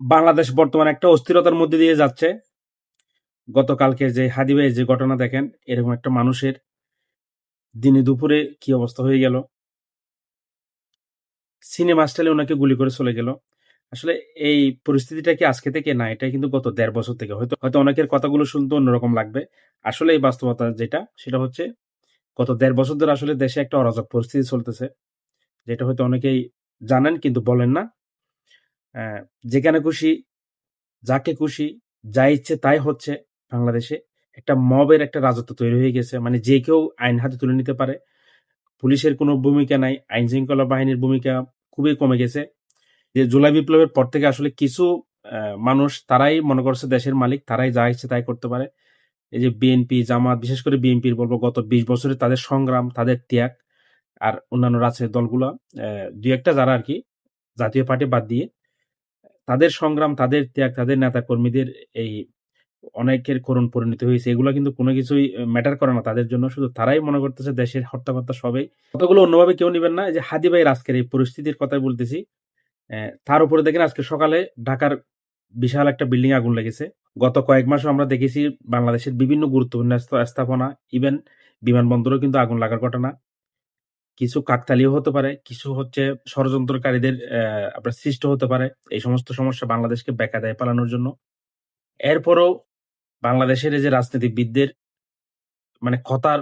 বাংলাদেশ বর্তমানে একটা অস্থিরতার মধ্যে দিয়ে যাচ্ছে। গতকালকে যে হাদিবাই যে ঘটনা দেখেন, এরকম একটা মানুষের দিনে দুপুরে কি অবস্থা হয়ে গেল। সিনেমা স্টাইলে ওনাকে গুলি করে চলে গেল। আসলে এই পরিস্থিতিটা কি আজকে থেকে? না এটা কিন্তু গত দেড় বছর থেকে। হয়তো হয়তো অনেকের কথাগুলো শুনতে অন্যরকম লাগবে। আসলে এই বাস্তবতা যেটা, সেটা হচ্ছে গত দেড় বছর ধরে আসলে দেশে একটা অরাজক পরিস্থিতি চলতেছে। যেটা হয়তো অনেকেই জানেন কিন্তু বলেন না। যেখানে খুশি, যাকে খুশি, যা ইচ্ছে তাই হচ্ছে বাংলাদেশে। একটা মবের একটা রাজত্ব তৈরি হয়ে গেছে। মানে যে কেউ আইন হাতে তুলে নিতে পারে। পুলিশের কোনো ভূমিকা নাই আইন শৃঙ্খলা বাহিনীর ভূমিকা খুবই কমে গেছে। যে জুলাই বিপ্লবের পর থেকে আসলে কিছু মানুষ তারাই মনে করছে দেশের মালিক, তারাই যা ইচ্ছে তাই করতে পারে। এই যে বিএনপি, জামাত, বিশেষ করে বিএনপির বলব, গত বিশ বছরে তাদের সংগ্রাম, তাদের ত্যাগ আর অন্যান্য রাজনৈতিক দলগুলো দুই একটা যারা আর কি জাতীয় পার্টি বাদ দিয়ে তাদের সংগ্রাম, তাদের ত্যাগ, তাদের নেতা কর্মীদের এই অনেকের করুণ পরিণতি হয়েছে। এগুলো কিন্তু কোনো কিছুই ম্যাটার করে না তাদের জন্য। শুধু তারাই মনে করতেছে দেশের হত্যাকর্তা সবাই। কতগুলো অন্যভাবে কেউ নেবেন না। যে হাদি ভাইয়ের আজকের এই পরিস্থিতির কথাই বলতেছি তার উপরে দেখেন আজকে সকালে ঢাকার বিশাল একটা বিল্ডিং আগুন লেগেছে। গত কয়েক মাসও আমরা দেখেছি বাংলাদেশের বিভিন্ন গুরুত্বপূর্ণ স্থাপনা ইভেন বিমানবন্দরেও কিন্তু আগুন লাগার ঘটনা। কিছু কাকতালীয় হতে পারে কিছু হচ্ছে ষড়যন্ত্রকারীদের আপনার সৃষ্ট হতে পারে এই সমস্ত সমস্যা বাংলাদেশকে বেকা দেয় পালানোর জন্য। এরপরও বাংলাদেশের যে রাজনীতিবিদদের মানে কথার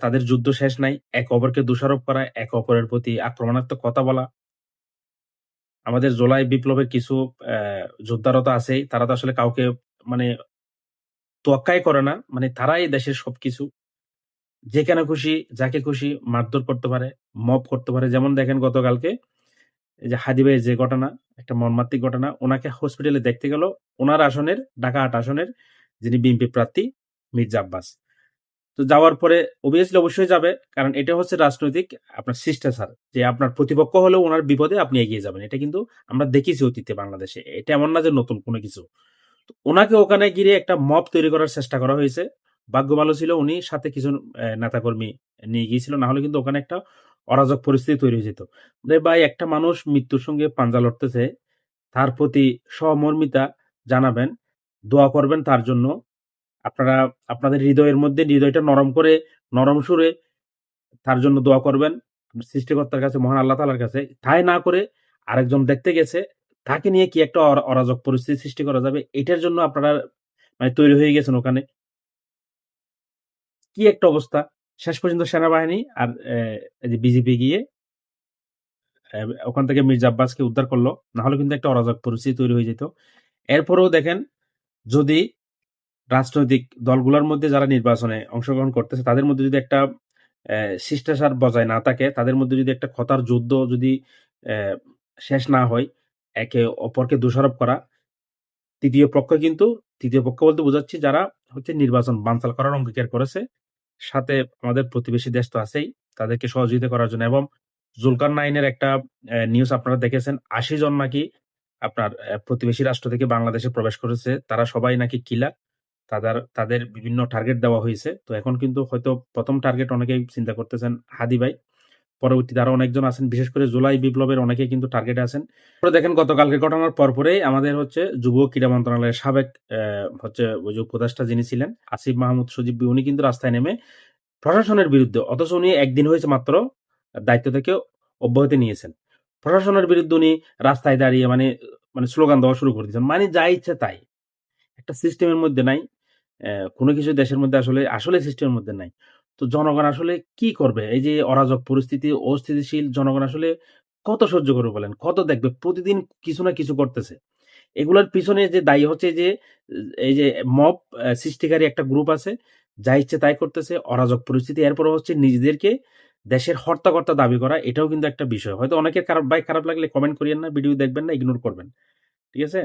তাদের যুদ্ধ শেষ নাই এক অপরকে দোষারোপ করা এক অপরের প্রতি আক্রমণাত্মক কথা বলা। আমাদের জুলাই বিপ্লবের কিছু আহ, যোদ্ধারা আছেই তারা তো আসলে কাউকে মানে তোয়াক্কাই করে না মানে তারাই দেশের সবকিছু। যেখানে খুশি, যাকে খুশি মারধর করতে পারে, মব করতে পারে। যেমন দেখেন গতকালকে যে হাদিবাই যে ঘটনা, একটা মর্মান্তিক ঘটনা, ওনাকে হসপিটালে দেখতে গেল। ওনার আসনের, ঢাকা আট আসনের যিনি বিএনপি প্রার্থী, মির্জা আব্বাস। তো যাওয়ার পরে অবভিয়াসলি অবশ্যই যাবে, কারণ এটা হচ্ছে রাজনৈতিক আপনার শিষ্টাচার। যে আপনার প্রতিপক্ষ হলেও ওনার বিপদে আপনি এগিয়ে যাবেন। এটা কিন্তু আমরা দেখেছি অতীতে বাংলাদেশে। এটা এমন না যে নতুন কোনো কিছু। ওনাকে ওখানে গিয়ে একটা মব তৈরি করার চেষ্টা করা হয়েছে। ভাগ্য ভালো ছিল উনি, সাথে কিছু নেতাকর্মী নিয়ে গিয়েছিল। না হলে কিন্তু ওখানে একটা অরাজক পরিস্থিতি তৈরি হয়ে যেত। ভাই, একটা মানুষ মৃত্যুর সঙ্গে পাঞ্জা লড়তেছে, তার প্রতি সহমর্মিতা জানাবেন, দোয়া করবেন তার জন্য। আপনারা, আপনাদের হৃদয়ের মধ্যে হৃদয়টা নরম করে, নরম সুরে তার জন্য দোয়া করবেন। সৃষ্টিকর্তার কাছে, মহান আল্লাহ তালার কাছে। তাই না করে আরেকজন দেখতে গেছে, তাকে নিয়ে কি একটা অরা- অরাজক পরিস্থিতি সৃষ্টি করা যাবে? এটার জন্য আপনারা মানে তৈরি হয়ে গেছেন ওখানে। কি একটা অবস্থা? শেষ পর্যন্ত সেনাবাহিনী আর যে বিজেপি গিয়ে ওখান থেকে মির্জা আব্বাসকে উদ্ধার করল। না হলে কিন্তু একটা অরাজক পরিস্থিতি তৈরি হয়ে যেত। এরপরেও দেখেন, যদি রাজনৈতিক দলগুলোর মধ্যে যারা নির্বাচনে অংশগ্রহণ করতেছে, তাদের মধ্যে যদি একটা শিষ্টাচার বজায় না থাকে, তাদের মধ্যে যদি একটা কথার যুদ্ধ যদি শেষ না হয়, একে অপরকে দোষারোপ করা, তৃতীয় পক্ষ কিন্তু, তৃতীয় পক্ষ বলতে বোঝাচ্ছি যারা হচ্ছে নির্বাচন বানচাল করার অঙ্গীকার করেছে সাথে আমাদের প্রতিবেশী দেশ তো আছেই, তাদেরকে সহযোগিতা করার জন্য এবং জুলকার নাইনের একটা নিউজ আপনারা দেখেছেন, আশি জন নাকি আপনার প্রতিবেশী রাষ্ট্র থেকে বাংলাদেশে প্রবেশ করেছে, তারা সবাই নাকি কিলা তাদের তাদের বিভিন্ন টার্গেট দেওয়া হয়েছে, তো এখন কিন্তু হয়তো প্রথম টার্গেট অনেকেই চিন্তা করতেছেন, হাদি ভাই পরবর্তীতে আরও অনেকজন আছেন, বিশেষ করে জুলাই বিপ্লবের অনেকে কিন্তু টার্গেটে আছেন। পরে দেখেন, গতকালকে ঘটনার পরপরেই আমাদের হচ্ছে যুব ক্রীড়া মন্ত্রণালয়ের সাবেক হচ্ছে ওই যে উপদেষ্টা যিনি ছিলেন, আসিফ মাহমুদ সজীব, উনি কিন্তু রাস্তায় নেমে প্রশাসনের বিরুদ্ধে, অথচ উনি একদিন হয়েছে মাত্র দায়িত্ব থেকে অব্যাহতি নিয়েছেন। প্রশাসনের বিরুদ্ধে উনি রাস্তায় দাঁড়িয়ে মানে মানে স্লোগান দেওয়া শুরু করে দিয়েছেন। মানে যা ইচ্ছে তাই। একটা সিস্টেমের মধ্যে নাই কোনো কিছু দেশের মধ্যে আসলে আসলে সিস্টেমের মধ্যে নাই। তো জনগণ আসলে কি করবে? এই যে অরাজক পরিস্থিতি, অস্থিতিশীল জনগণ আসলে কত সহ্য করবে বলেন? কত দেখবে? প্রতিদিন কিছু না কিছু করতেছে। এগুলোর পিছনে যে দায়ী হচ্ছে যে, এই যে মব সৃষ্টিকারী একটা গ্রুপ আছে, যা ইচ্ছে তাই করতেছে, অরাজক পরিস্থিতি। এরপর হচ্ছে নিজেদেরকে দেশের হর্তাকর্তা দাবি করা, এটাও কিন্তু একটা বিষয়। হয়তো অনেকের খারাপ, ভাই খারাপ লাগলে কমেন্ট করিয়েন না ভিডিও দেখবেন না ইগনোর করবেন। ঠিক আছে?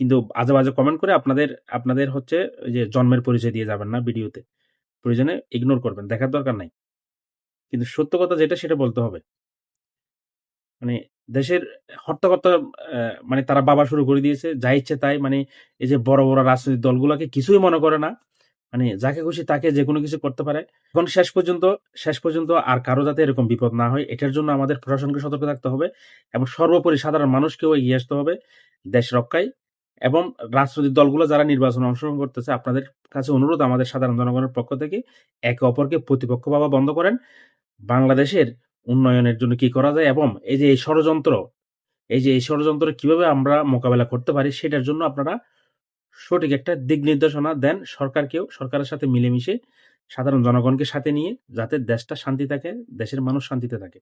কিন্তু আজে বাজে কমেন্ট করে আপনাদের আপনাদের হচ্ছে যে জন্মের পরিচয় দিয়ে যাবেন না ভিডিওতে প্রয়োজনে ইগনোর করবেন দেখার দরকার নাই। কিন্তু সত্য কথা যেটা সেটা বলতে হবে। মানে দেশের হর্তাকর্তা আহ, মানে তারা বাবা শুরু করে দিয়েছে যা ইচ্ছে তাই মানে এই যে বড় বড় রাজনৈতিক দলগুলোকে কিছুই মনে করে না। মানে যাকে খুশি তাকে যে কোনো কিছু করতে পারে। এখন শেষ পর্যন্ত শেষ পর্যন্ত আর কারও যাতে এরকম বিপদ না হয় এটার জন্য আমাদের প্রশাসনকে সতর্ক থাকতে হবে এবং সর্বোপরি সাধারণ মানুষকেও এগিয়ে আসতে হবে। দেশ রক্ষায় এবং রাজনৈতিক দলগুলো যারা নির্বাচনে অংশগ্রহণ করতেছে, আপনাদের কাছে অনুরোধ, আমাদের সাধারণ জনগণের পক্ষ থেকে একে অপরকে প্রতিপক্ষ ভাবা বন্ধ করেন। বাংলাদেশের উন্নয়নের জন্য কি করা যায় এবং এই যে এই ষড়যন্ত্র, এই যে এই ষড়যন্ত্র কীভাবে আমরা মোকাবেলা করতে পারি সেটার জন্য আপনারা সঠিক একটা দিক নির্দেশনা দেন সরকারকেও, সরকারের সাথে মিলেমিশে সাধারণ জনগণকে সাথে নিয়ে যাতে দেশটা শান্তি থাকে, দেশের মানুষ শান্তিতে থাকে।